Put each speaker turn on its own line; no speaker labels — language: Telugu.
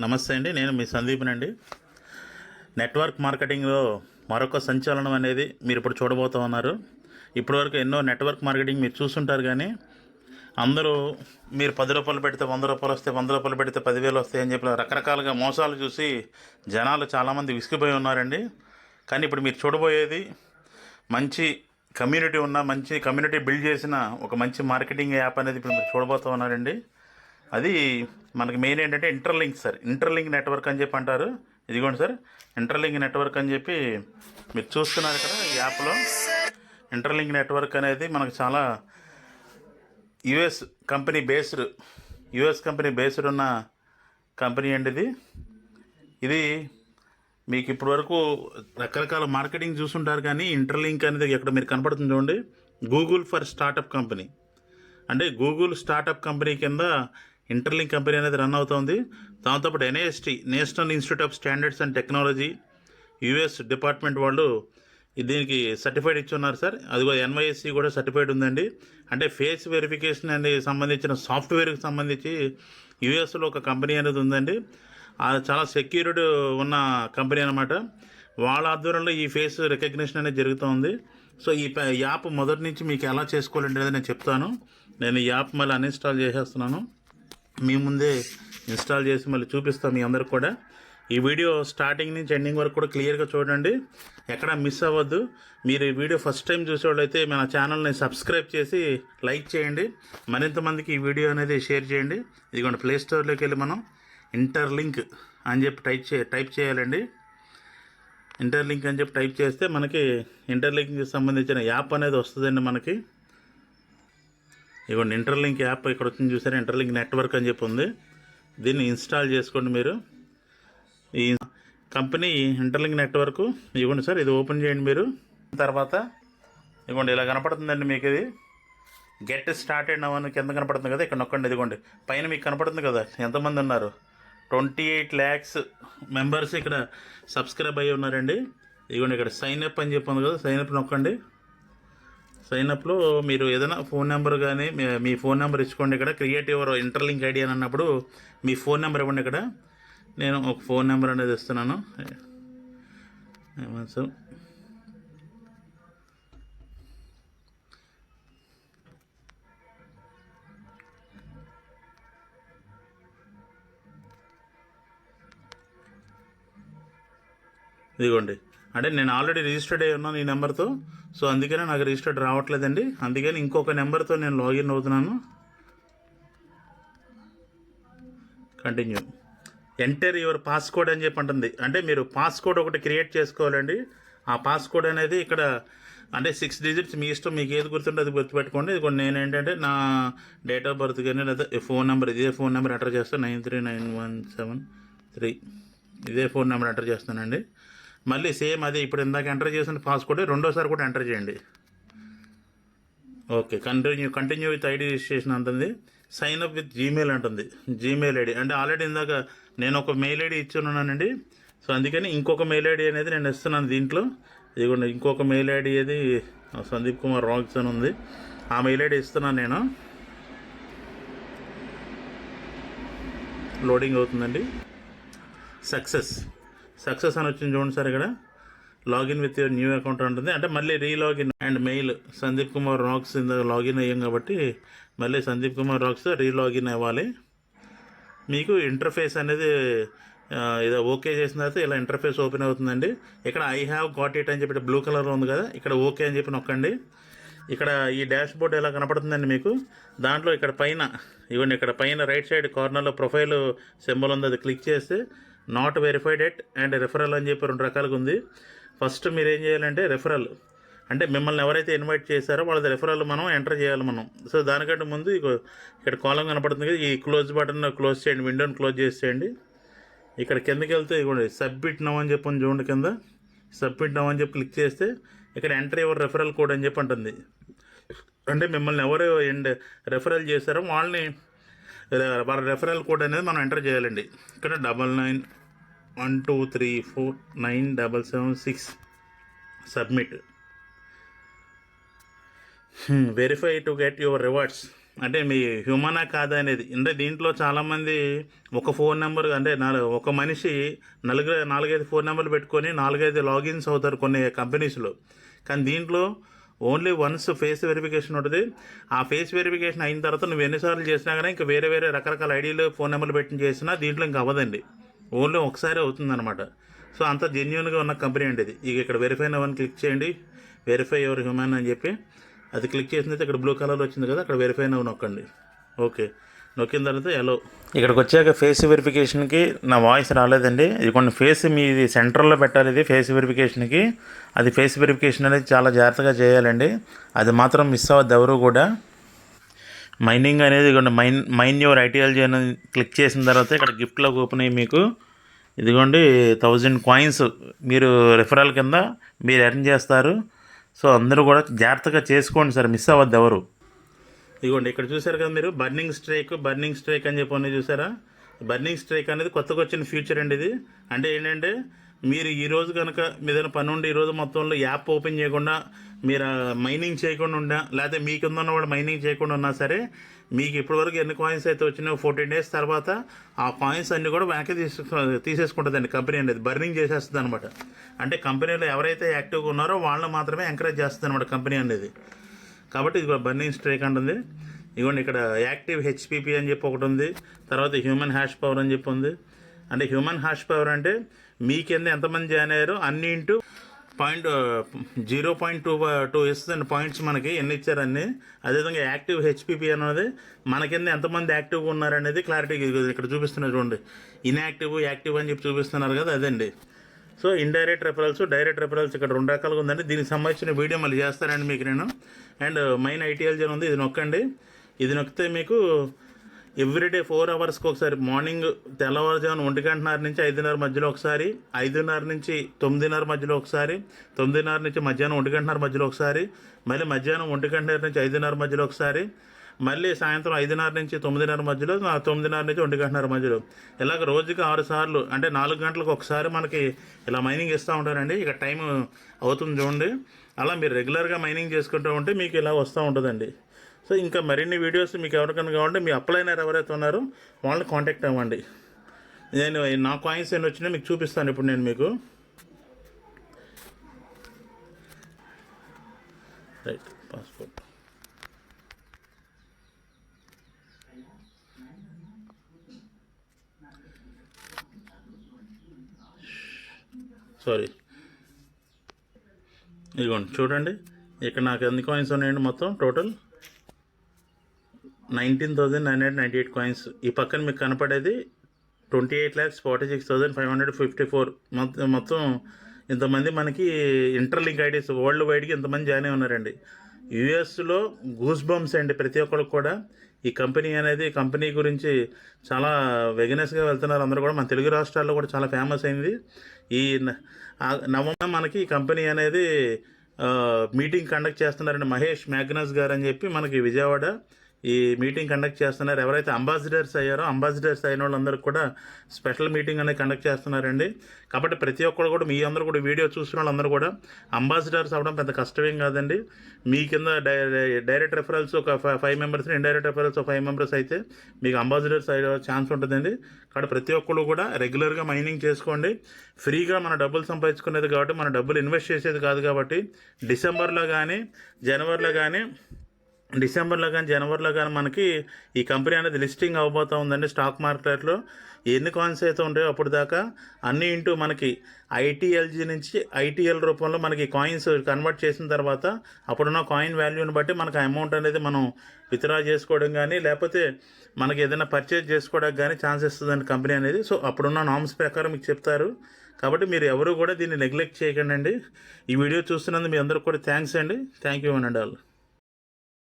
నమస్తే అండి నేను మీ సందీప్నండి. నెట్వర్క్ మార్కెటింగ్లో మరొక సంచలనం అనేది మీరు ఇప్పుడు చూడబోతూ ఉన్నారు. ఇప్పటివరకు ఎన్నో నెట్వర్క్ మార్కెటింగ్ మీరు చూస్తుంటారు కానీ అందరూ మీరు పది రూపాయలు పెడితే వంద రూపాయలు వస్తే వంద రూపాయలు పెడితే పదివేలు వస్తాయి అని చెప్పి రకరకాలుగా మోసాలు చూసి జనాలు చాలామంది విసిగిపోయి ఉన్నారండి. కానీ ఇప్పుడు మీరు చూడబోయేది మంచి కమ్యూనిటీ ఉన్న మంచి కమ్యూనిటీ బిల్డ్ చేసిన ఒక మంచి మార్కెటింగ్ యాప్ అనేది ఇప్పుడు మీరు చూడబోతూ ఉన్నారండి. అది మనకి మెయిన్ ఏంటంటే ఇంటర్లింక్ సార్ ఇంటర్లింక్ నెట్వర్క్ అని చెప్పి అంటారు. ఇదిగోండి సార్ ఇంటర్లింక్ నెట్వర్క్ అని చెప్పి మీరు చూస్తున్నారు ఇక్కడ ఈ యాప్లో ఇంటర్లింక్ నెట్వర్క్ అనేది మనకు చాలా US company based US company based ఉన్న కంపెనీ అండి ఇది. ఇది మీకు ఇప్పటి వరకు రకరకాల మార్కెటింగ్ చూసుంటారు కానీ ఇంటర్లింక్ అనేది ఇక్కడ మీరు కనపడుతుంది చూడండి. గూగుల్ ఫర్ స్టార్టప్ కంపెనీ అంటే గూగుల్ స్టార్టప్ కంపెనీ కింద ఇంటర్లింక్ కంపెనీ అనేది రన్ అవుతుంది. దాంతోపాటు NIST National Institute of Standards and Technology US department వాళ్ళు దీనికి సర్టిఫైడ్ ఇచ్చి ఉన్నారు సార్. అదిగో ఎన్వైఎస్సి కూడా సర్టిఫైడ్ ఉందండి. అంటే ఫేస్ వెరిఫికేషన్ అనేది సంబంధించిన సాఫ్ట్వేర్కి సంబంధించి యుఎస్లో ఒక కంపెనీ అనేది ఉందండి. అది చాలా సెక్యూర్డ్ ఉన్న కంపెనీ అనమాట వాళ్ళ ఆధ్వర్యంలో ఈ ఫేస్ రికగ్నిషన్ అనేది జరుగుతుంది. సో ఈ యాప్ మొదటి నుంచి మీకు ఎలా చేసుకోవాలంటే అనేది నేను చెప్తాను. నేను ఈ యాప్ మళ్ళీ అన్ఇన్స్టాల్ చేసేస్తున్నాను. మీ ముందే ఇన్స్టాల్ చేసి మళ్ళీ చూపిస్తాం మీ అందరికి కూడా. ఈ వీడియో స్టార్టింగ్ నుంచి ఎండింగ్ వరకు కూడా క్లియర్గా చూడండి. ఎక్కడ మిస్ అవ్వద్దు. మీరు ఈ వీడియో ఫస్ట్ టైం చూసేవాళ్ళైతే మన ఛానల్ని సబ్స్క్రైబ్ చేసి లైక్ చేయండి. మరింత మందికి ఈ వీడియో అనేది షేర్ చేయండి. ఇదిగోండి ప్లే స్టోర్లోకి వెళ్ళి మనం ఇంటర్లింక్ అని చెప్పి టైప్ చే టైప్ చేయాలండి. ఇంటర్లింక్ అని చెప్పి టైప్ చేస్తే మనకి ఇంటర్లింక్కి సంబంధించిన యాప్ అనేది వస్తుందండి మనకి. ఇవ్వండి. ఇంటర్లింక్ యాప్ ఇక్కడ వచ్చింది చూసారా? ఇంటర్లింక్ నెట్వర్క్ అని చెప్పి ఉంది. దీన్ని ఇన్స్టాల్ చేసుకోండి మీరు. ఈ కంపెనీ ఇంటర్లింక్ నెట్వర్క్ ఇవ్వండి సార్ ఇది ఓపెన్ చేయండి మీరు. తర్వాత ఇవ్వండి ఇలా కనపడుతుందండి మీకు ఇది. గెట్ స్టార్టెడ్ నవ్ అని కింద కనపడుతుంది కదా ఇక్కడ నొక్కండి ఇదిగోండి. పైన మీకు కనపడుతుంది కదా ఎంతమంది ఉన్నారు? ట్వంటీ ఎయిట్ ల్యాక్స్ మెంబర్స్ ఇక్కడ సబ్స్క్రైబ్ అయ్యి ఉన్నారండి. ఇదిగోండి ఇక్కడ సైన్ అప్ అని చెప్పి ఉంది కదా సైన్ అప్ నొక్కండి. సైన్ అప్లో మీరు ఏదైనా ఫోన్ నెంబర్ కానీ మీ- ఫోన్ నెంబర్ ఇచ్చుకోండి ఇక్కడ. క్రియేట్ యువర్ ఇంటర్లింక్ ఐడి అని అన్నప్పుడు మీ ఫోన్ నెంబర్ ఇవ్వండి ఇక్కడ. నేను ఒక ఫోన్ నెంబర్ అనేది ఇస్తున్నాను. సార్ ఇదిగోండి. అంటే నేను ఆల్రెడీ రిజిస్టర్డ్ అయి ఉన్నాను ఈ నెంబర్తో. సో అందుకనే నాకు రిజిస్టర్డ్ రావట్లేదండి. అందుకని ఇంకొక నెంబర్తో నేను లాగిన్ అవుతున్నాను. కంటిన్యూ ఎంటర్ యువర్ పాస్కోడ్ అని చెప్పి అంటుంది. అంటే మీరు పాస్కోడ్ ఒకటి క్రియేట్ చేసుకోవాలండి. ఆ పాస్కోడ్ అనేది ఇక్కడ అంటే సిక్స్ డిజిట్స్ మీ ఇష్టం మీకు ఏది గుర్తుంటే అది గుర్తుపెట్టుకోండి. ఇది కొన్ని నేను ఏంటంటే నా డేట్ ఆఫ్ బర్త్ కానీ లేదా ఫోన్ నెంబర్ ఇదే ఫోన్ నెంబర్ ఎంటర్ చేస్తాను nine three nine one seven three ఇదే ఫోన్ నెంబర్ ఎంటర్ చేస్తానండి మళ్ళీ సేమ్ అదే ఇప్పుడు ఇందాక ఎంటర్ చేసిన పాస్వర్డ్ రెండోసారి కూడా ఎంటర్ చేయండి. Okay continue continue with ID registration అంటుంది. సైన్ అప్ విత్ జీమెయిల్ అంటుంది. జీమెయిల్ ఐడి అంటే ఆల్రెడీ ఇందాక నేను ఒక మెయిల్ ఐడి ఇచ్చి ఉన్నానండి. సో అందుకని ఇంకొక మెయిల్ ఐడి అనేది నేను ఇస్తున్నాను దీంట్లో. ఇదిగోండి ఇంకొక మెయిల్ ఐడి అది సందీప్ కుమార్ రాక్స్ అని ఉంది. ఆ మెయిల్ ఐడి ఇస్తున్నాను నేను. లోడింగ్ అవుతుందండి. సక్సెస్ సక్సెస్ అని వచ్చింది చూడండి సార్ ఇక్కడ. Login with your new account ఉంటుంది. అంటే మళ్ళీ relogin and mail. Sandeep Kumar rocks ఇందాక లాగిన్ అయ్యాం కాబట్టి మళ్ళీ సందీప్ కుమార్ రాక్స్ రీలాగిన్ అవ్వాలి. మీకు ఇంటర్ఫేస్ అనేది ఏదో ఓకే చేసిన తర్వాత ఇలా ఇంటర్ఫేస్ ఓపెన్ అవుతుందండి. ఇక్కడ ఐ హ్యావ్ గాట్ ఇట్ అని చెప్పి బ్లూ కలర్లో ఉంది కదా ఇక్కడ ఓకే అని చెప్పి నొక్కండి. ఇక్కడ ఈ డాష్ బోర్డ్ ఎలా కనపడుతుందండి మీకు? దాంట్లో ఇక్కడ పైన ఇవ్వండి ఇక్కడ పైన రైట్ సైడ్ కార్నర్లో ప్రొఫైల్ సింబల్ ఉంది అది క్లిక్ చేస్తే not verified at and referral అని చెప్పి రెండు రకాలుగా ఉంది. ఫస్ట్ మీరు ఏం చేయాలంటే రెఫరల్. అంటే మిమ్మల్ని ఎవరైతే ఇన్వైట్ చేశారో వాళ్ళది రెఫరల్ మనం ఎంటర్ చేయాలి మనం. సో దానికంటే ముందు ఇక్కడ కాలం కనపడుతుంది కదా ఈ క్లోజ్ బటన్ క్లోజ్ చేయండి విండోని క్లోజ్ చేసేయండి. ఇక్కడ కిందకి వెళ్తే ఇవ్వండి సబ్మిట్ నవ్ అని చెప్పి చూడండి కింద. సబ్మిట్ నవ్ అని చెప్పి క్లిక్ చేస్తే ఇక్కడ ఎంటర్ ఎవరు రెఫరల్ కోడ్ అని చెప్పి అంటుంది. అంటే మిమ్మల్ని ఎవరు ఎండ్ రెఫరల్ చేశారో వాళ్ళని వాళ్ళ రెఫరల్ కోడ్ అనేది మనం ఎంటర్ చేయాలండి. ఇక్కడ double nine one two three four nine double seven six submit verify to get your rewards అంటే మీ హ్యూమనా కాదా అనేది. అంటే దీంట్లో చాలామంది ఒక ఫోన్ నెంబర్ అంటే నాలుగు ఒక మనిషి నలుగురు నాలుగైదు ఫోన్ నెంబర్లు పెట్టుకొని నాలుగైదు లాగిన్స్ అవుతారు కొన్ని కంపెనీస్లో కానీ దీంట్లో ఓన్లీ వన్స్ ఫేస్ వెరిఫికేషన్ ఉంటుంది. ఆ ఫేస్ వెరిఫికేషన్ అయిన తర్వాత నువ్వు ఎన్నిసార్లు చేసినా కానీ ఇంకా వేరే వేరే రకరకాల ఐడీలు ఫోన్ నెంబర్లు పెట్టి చేసినా దీంట్లో ఇంకా అవ్వదండి. ఓన్లీ ఒకసారి అవుతుందన్నమాట. సో అంత జెన్యున్గా ఉన్న కంపెనీ అండి ఇది. ఇక ఇక్కడ వెరిఫై నవన్ క్లిక్ చేయండి. వెరిఫై ఎవరు హ్యూమన్ అని చెప్పి. అది క్లిక్ చేసిన అయితే ఇక్కడ బ్లూ కలర్ వచ్చింది కదా అక్కడ వెరిఫై నవ్వు నొక్కండి. ఓకే నొక్కిన తర్వాత ఎలో ఇక్కడికి వచ్చాక ఫేస్ వెరిఫికేషన్కి నా వాయిస్ రాలేదండి. ఇది కొన్ని ఫేస్ మీది సెంటర్లో పెట్టాలి ఇది ఫేస్ వెరిఫికేషన్కి అది ఫేస్ వెరిఫికేషన్ అనేది చాలా జాగ్రత్తగా చేయాలండి. అది మాత్రం మిస్ అవ్వద్దు ఎవరు కూడా. మైనింగ్ అనేది ఇదిగోండి మైన్ మైన్ యువర్ ఐటీఎల్జీ అని క్లిక్ చేసిన తర్వాత ఇక్కడ గిఫ్ట్లోకి ఓపెన్ అయ్యి మీకు. ఇదిగోండి థౌజండ్ కాయిన్స్ మీరు రిఫరల్ కింద మీరు ఎర్న్ చేస్తారు. సో అందరూ కూడా జాగ్రత్తగా చేసుకోండి సార్ మిస్ అవ్వద్దు ఎవరు. ఇదిగోండి ఇక్కడ చూసారు కదా మీరు? బర్నింగ్ స్ట్రైక్ బర్నింగ్ స్ట్రైక్ అని చెప్పి చూసారా బర్నింగ్ స్ట్రైక్ అనేది కొత్తగా వచ్చిన ఫ్యూచర్ అండి ఇది. అంటే ఏంటంటే మీరు ఈరోజు కనుక మీద ఏదైనా పని ఉండి ఈ రోజు మొత్తంలో యాప్ ఓపెన్ చేయకుండా మీరు మైనింగ్ చేయకుండా ఉన్నా లేకపోతే మీకు ఉన్న వాడు మైనింగ్ చేయకుండా ఉన్నా సరే మీకు ఇప్పటివరకు ఎన్ని కాయిన్స్ అయితే వచ్చినాయో ఫోర్టీన్ డేస్ తర్వాత ఆ కాయిన్స్ అన్నీ కూడా వెనక్కి తీసు తీసేసుకుంటుందండి కంపెనీ అనేది. బర్నింగ్ చేసేస్తుంది అనమాట అంటే కంపెనీలో ఎవరైతే యాక్టివ్గా ఉన్నారో వాళ్ళని మాత్రమే ఎంకరేజ్ చేస్తుంది అనమాట కంపెనీ అనేది. కాబట్టి ఇది బర్నింగ్ స్ట్రైక్ అంటుంది. ఇదిగోండి ఇక్కడ యాక్టివ్ హెచ్పిపి అని చెప్పి ఒకటి ఉంది. తర్వాత హ్యూమన్ హ్యాష్ పవర్ అని చెప్పి ఉంది. అంటే హ్యూమన్ హ్యాష్ పవర్ అంటే మీ కింద ఎంతమంది జాయిన్ అయ్యారో అన్ని into point zero point two two ఇస్తుంది పాయింట్స్ మనకి ఎన్ని ఇచ్చారని అదేవిధంగా యాక్టివ్ హెచ్పిపి అనేది మన కింద ఎంతమంది యాక్టివ్గా ఉన్నారనేది క్లారిటీ ఇక్కడ చూపిస్తున్నారు చూడండి. ఇన్యాక్టివ్ యాక్టివ్ అని చెప్పి చూపిస్తున్నారు కదా అదండి. So indirect referrals direct referrals ఇక్కడ రెండు రకాలుగా ఉందండి. దీనికి సంబంధించిన వీడియో మళ్ళీ చేస్తానండి మీకు నేను. అండ్ మైన్ జన్ ఉంది ఇది నొక్కండి. ఇది నొక్కితే మీకు ఎవ్రీడే ఫోర్ అవర్స్కి ఒకసారి మార్నింగ్ తెల్లవారుజామున ఒంటి గంటన్నర నుంచి ఐదున్నర మధ్యలో ఒకసారి ఐదున్నర నుంచి తొమ్మిదిన్నర మధ్యలో ఒకసారి తొమ్మిదిన్నర నుంచి మధ్యాహ్నం ఒంటి గంటన్నర మధ్యలో ఒకసారి మళ్ళీ మధ్యాహ్నం ఒంటి గంటన్నర నుంచి ఐదున్నర మధ్యలో ఒకసారి మళ్ళీ సాయంత్రం ఐదున్నర నుంచి తొమ్మిదిన్నర మధ్యలో తొమ్మిదిన్నర నుంచి ఒంటి గంటన్నర మధ్యలో. ఇలాగ రోజుకి ఆరు సార్లు అంటే నాలుగు గంటలకు ఒకసారి మనకి ఇలా మైనింగ్ ఇస్తూ ఉంటారండి. ఇక టైం అవుతుంది చూడండి. అలా మీరు రెగ్యులర్గా మైనింగ్ చేసుకుంటూ ఉంటే మీకు ఇలా వస్తూ ఉంటుందండి. సో ఇంకా మరిన్ని వీడియోస్ మీకు ఎవరికైనా కావాలంటే మీ అప్లైనర్ ఎవరైతే ఉన్నారో వాళ్ళని కాంటాక్ట్ అవ్వండి. నేను నా కాయిన్స్ ఏమి వచ్చినా మీకు చూపిస్తాను ఇప్పుడు నేను మీకు. రైట్ పాస్పోర్ట్ సారీ ఇదిగోండి చూడండి. ఇక్కడ నాకు ఎన్ని కాయిన్స్ ఉన్నాయండి మొత్తం? Total nineteen thousand nine hundred ninety eight coins ఈ పక్కన మీకు కనపడేది twenty eight lakhs forty six thousand five hundred fifty four మొత్తం మొత్తం ఇంతమంది మనకి ఇంటర్లింక్ ఐడీస్ వరల్డ్ వైడ్కి ఇంతమంది జాయిన్ అయి ఉన్నారండి. యుఎస్లో గూస్ బంప్స్ అండి ప్రతి ఒక్కరికి కూడా. ఈ కంపెనీ అనేది కంపెనీ గురించి చాలా వెగనెస్గా వెళ్తున్నారు అందరూ కూడా. మన తెలుగు రాష్ట్రాల్లో కూడా చాలా ఫేమస్ అయింది. ఈ న- నవంబర్ మనకి ఈ కంపెనీ అనేది మీటింగ్ కండక్ట్ చేస్తున్నారండి మహేష్ మ్యాగ్నస్ గారు అని చెప్పి మనకి విజయవాడ ఈ మీటింగ్ కండక్ట్ చేస్తున్నారు. ఎవరైతే అంబాసిడర్స్ అయ్యారో అంబాసిడర్స్ అయిన వాళ్ళందరికీ కూడా స్పెషల్ మీటింగ్ అనేది కండక్ట్ చేస్తున్నారండి. కాబట్టి ప్రతి ఒక్కరు కూడా మీ అందరూ కూడా వీడియో చూస్తున్న వాళ్ళందరూ కూడా అంబాసిడర్స్ అవ్వడం పెద్ద కష్టమేం కాదండి. మీ కింద డై డైరెక్ట్ రెఫరల్స్ ఒక ఫైవ్ మెంబర్స్ ఇండైరెక్ట్ రెఫరల్స్ ఒక ఫైవ్ మెంబర్స్ అయితే మీకు అంబాసిడర్స్ అయ్యే ఛాన్స్ ఉంటుందండి. కాబట్టి ప్రతి ఒక్కరు కూడా రెగ్యులర్గా మైనింగ్ చేసుకోండి. ఫ్రీగా మన డబ్బులు సంపాదించుకునేది కాబట్టి మన డబ్బులు ఇన్వెస్ట్ చేసేది కాదు కాబట్టి డిసెంబర్లో కానీ జనవరిలో కానీ డిసెంబర్లో కానీ జనవరిలో కానీ మనకి ఈ కంపెనీ అనేది లిస్టింగ్ అవబోతూ ఉందండి స్టాక్ మార్కెట్లో. ఎన్ని కాయిన్స్ అయితే ఉంటాయో అప్పుడు దాకా అన్ని ఇంటూ మనకి ఐటీఎల్జీ నుంచి ఐటీఎల్ రూపంలో మనకి కాయిన్స్ కన్వర్ట్ చేసిన తర్వాత అప్పుడున్న కాయిన్ వాల్యూని బట్టి మనకి అమౌంట్ అనేది మనం విత్డ్రా చేసుకోవడం కానీ లేకపోతే మనకి ఏదైనా పర్చేజ్ చేసుకోవడానికి కానీ ఛాన్స్ ఇస్తుందండి కంపెనీ అనేది. సో అప్పుడున్న నామ్స్ ప్రకారం మీకు చెప్తారు. కాబట్టి మీరు ఎవరు కూడా దీన్ని నెగ్లెక్ట్ చేయకండి ఈ వీడియో చూస్తున్నందుకు మీ అందరికి కూడా థ్యాంక్స్ అండి. థ్యాంక్ యూ అండి ఆల్.